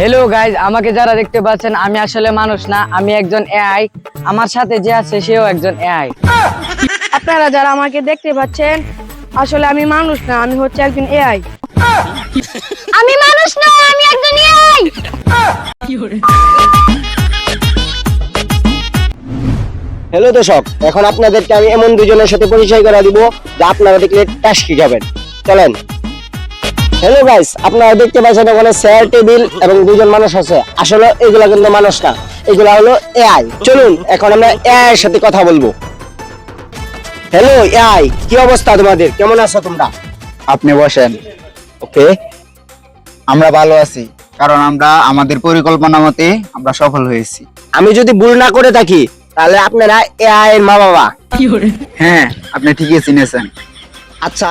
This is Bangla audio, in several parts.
হ্যালো গাইজ আমাকে যারা দেখতে পাচ্ছেন, আমি আসলে মানুষ না, আমি একজন এআই আমার সাথে যে আছে, সেও একজন এআই আপনারা যারা আমাকে দেখতে পাচ্ছেন, আসলে আমি মানুষ না, আমি হচ্ছে একজন এআই আমি মানুষ না, আমি একজন এআই হ্যালো দর্শক, এখন আপনাদেরকে আমি এমন দুজনের সাথে পরিচয় করে দিব, যে আপনারা দেখলে টাস কি যাবেন চলেন। হ্যালো গাইস আপনারা দেখতে পাচ্ছেন ওখানে চেয়ার টেবিল এবং দুজন মানুষ আছে। আসলে এগুলা কিন্তু মানুষ না। এগুলা হলো এআই চলুন এখন আমরা এআই এর সাথে কথা বলব। হ্যালো এআই কি অবস্থা তোমাদের? কেমন আছো তোমরা? আপনি বসেন। ওকে আমরা ভালো আছি কারণ আমরা আমাদের পরিকল্পনা মতে আমরা সফল হয়েছি। আমি যদি ভুল না করে থাকি তাহলে আপনারা এআই এর মা বাবা হ্যাঁ আপনি ঠিকই চিনেছেন। আচ্ছা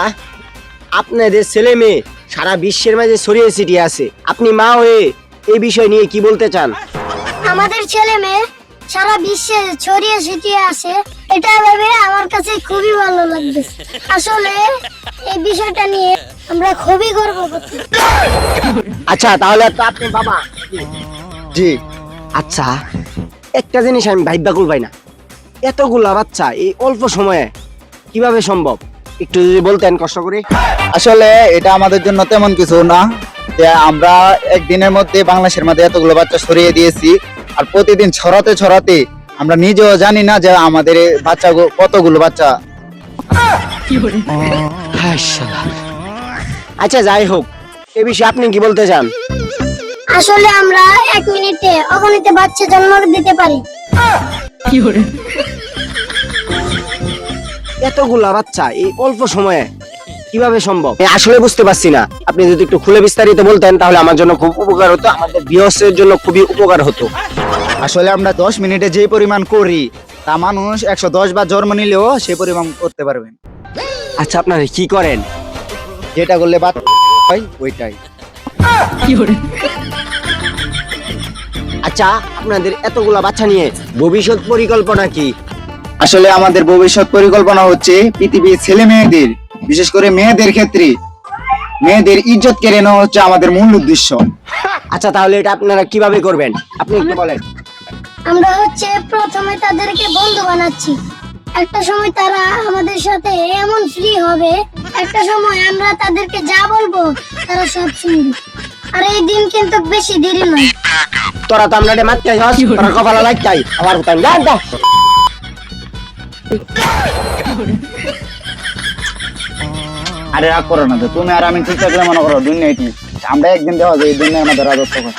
আপনাদের ছেলে মেয়ে সারা বিশ্বের মাঝে ছড়িয়ে ছিটিয়ে আছে। আপনি মা হয়ে এই বিষয় নিয়ে কি বলতে চান? আমাদের ছেলে মেয়ে সারা বিশ্বে ছড়িয়ে ছিটিয়ে আছে এটা ভেবে আমার কাছে খুবই ভালো লাগবে। আসলে এই বিষয়টা নিয়ে আমরা খুবই গর্ব আচ্ছা তাহলে তো আপনি বাবা। জি। আচ্ছা একটা জিনিস আমি ভাইবা করবাই না। এতগুলা বাচ্চা এই অল্প সময়ে কীভাবে সম্ভব? একটু যদি বলতেন কষ্ট করে। আসলে এটা আমাদের জন্য তেমন কিছু না যে আমরা একদিনের মধ্যে বাংলাদেশের মধ্যে এতগুলো বাচ্চা সরিয়ে দিয়েছি আর প্রতিদিন ছড়াতে ছড়াতে আমরা নিজেও জানি না যে আমাদের বাচ্চা কতগুলো বাচ্চা। আচ্ছা যাই হোক এ বিষয়ে আপনি কি বলতে চান? আসলে আমরা এক মিনিটে অগণিত বাচ্চা জন্ম দিতে পারি। এতগুলা বাচ্চা এই অল্প সময়ে কীভাবে সম্ভব? আমি আসলে বুঝতে পারছি না। আপনি যদি একটু খুলে বিস্তারিত বলতেন তাহলে আমার জন্য খুব উপকার হতো আমাদের বিহসের জন্য খুবই উপকার হতো। আসলে আমরা দশ মিনিটে যে পরিমাণ করি তা মানুষ একশো দশ বার জন্ম নিলেও সে পরিমাণ করতে পারবেন আচ্ছা আপনারা কি করেন? যেটা করলে বাদ হয় ওইটাই। আচ্ছা আপনাদের এতগুলা বাচ্চা নিয়ে ভবিষ্যৎ পরিকল্পনা কি? আসলে আমাদের ভবিষ্যৎ পরিকল্পনা হচ্ছে পৃথিবীর ছেলে মেয়েদের বিশেষ করে মেয়েদের ক্ষেত্রে মেয়েদের ইজ্জত কেড়ে নেওয়া হচ্ছে আমাদের মূল উদ্দেশ্য। আচ্ছা তাহলে এটা আপনারা কীভাবে করবেন? আপনি একটু বলেন। আমরা হচ্ছে প্রথমে তাদেরকে বন্ধু বানাচ্ছি। একটা সময় তারা আমাদের সাথে এমন ফ্রি হবে একটা সময় আমরা তাদেরকে যা বলব তারা সব শুনবে। আর এই দিন কিন্তু বেশি দেরি নয়। তোরা তো আমরা মারতে যাস তোরা কপালা লাগ চাই আমার কোথায় যা যা। আরে রাগ করো না তো, তুমি আর আমি ঠিক থাকলে মনে করো দুনিয়া আমরা একদিন দেওয়া যায়, এই দুনিয়ার মধ্যে রাজত্ব করে